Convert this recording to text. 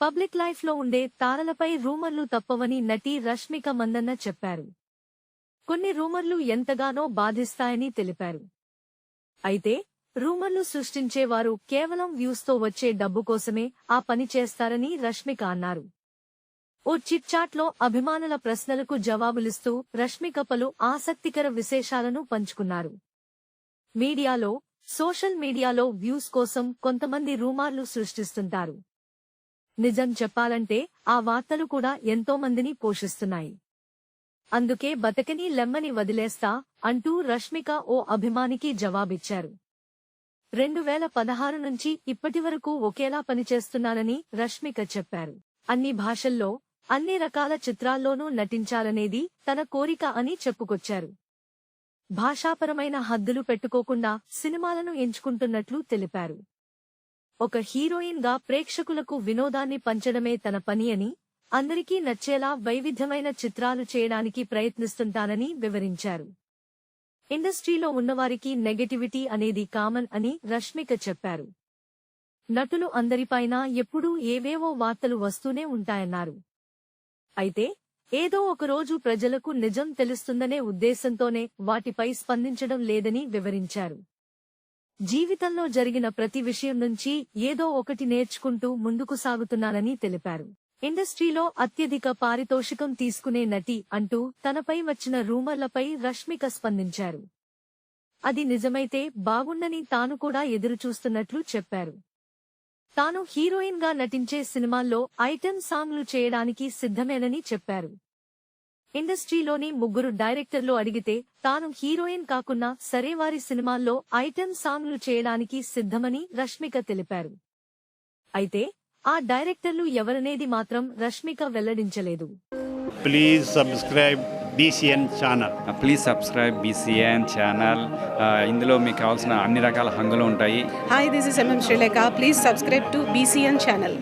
Public లైఫ్లో ఉండే తారలపై రూమర్లు తప్పవని నటి రష్మిక మందన్న చెప్పారు. కొన్ని రూమర్లు ఎంతగానో బాధిస్తాయని తెలిపారు. అయితే రూమర్లు సృష్టించేవారు కేవలం వ్యూస్తో వచ్చే డబ్బు కోసమే ఆ పని చేస్తారని రష్మిక అన్నారు. ఓ చిట్చాట్లో అభిమానుల ప్రశ్నలకు జవాబులిస్తూ రష్మిక పలు ఆసక్తికర విశేషాలను పంచుకున్నారు. మీడియాలో సోషల్ మీడియాలో వ్యూస్ కోసం కొంతమంది రూమార్లు సృష్టిస్తుంటారు. నిజం చెప్పాలంటే ఆ వార్తలు కూడా ఎంతో మందిని పోషిస్తున్నాయి. అందుకే బతకని లెమ్మని వదిలేస్తా అంటూ రష్మిక ఓ అభిమానికి జవాబిచ్చారు. రెండు వేల పదహారు నుంచి ఇప్పటివరకు ఒకేలా పనిచేస్తున్నానని రష్మిక చెప్పారు. అన్ని భాషల్లో అన్ని రకాల చిత్రాల్లోనూ నటించాలనేది తన కోరిక అని చెప్పుకొచ్చారు. భాషాపరమైన హద్దులు పెట్టుకోకుండా సినిమాలను ఎంచుకుంటున్నట్లు తెలిపారు. ఒక హీరోయిన్గా ప్రేక్షకులకు వినోదాన్ని పంచడమే తన పని అని అందరికీ నచ్చేలా వైవిధ్యమైన చిత్రాలు చేయడానికి ప్రయత్నిస్తుంటానని వివరించారు. ఇండస్ట్రీలో ఉన్నవారికి నెగటివిటీ అనేది కామన్ అని రష్మిక చెప్పారు. నటులు అందరిపైన ఎప్పుడూ ఏవేవో వార్తలు వస్తూనే ఉంటాయన్నారు. అయితే ఏదో ఒకరోజు ప్రజలకు నిజం తెలుస్తుందనే ఉద్దేశంతోనే వాటిపై స్పందించడం లేదని వివరించారు. జీవితంలో జరిగిన ప్రతి విషయం నుంచి ఏదో ఒకటి నేర్చుకుంటూ ముందుకు సాగుతున్నానని తెలిపారు. ఇండస్ట్రీలో అత్యధిక పారితోషికం తీసుకునే నటి అంటూ తనపై వచ్చిన రూమర్లపై రష్మిక స్పందించారు. అది నిజమైతే బాగుండని తాను కూడా ఎదురుచూస్తున్నట్లు చెప్పారు. తాను హీరోయిన్గా నటించే సినిమాల్లో ఐటెం సాంగ్లు చేయడానికి సిద్ధమేనని చెప్పారు. ఇండస్ట్రీలోని ముగ్గురు డైరెక్టర్లు అడిగితే తాను హీరోయిన్ కాకున్నా సరే వారి సినిమాల్లో ఐటెం సాంగ్లు చేయడానికి సిద్ధమని రష్మిక తెలిపారు. అయితే ఆ డైరెక్టర్లు ఎవరనేది మాత్రం Rashmika వెల్లడించలేదు. Please subscribe BCN channel please subscribe BCN channel ఇందులో మీకు కావాల్సిన అన్ని రకాల హంగులు ఉంటాయి. This is MM Sri Lanka. Please subscribe to BCN channel.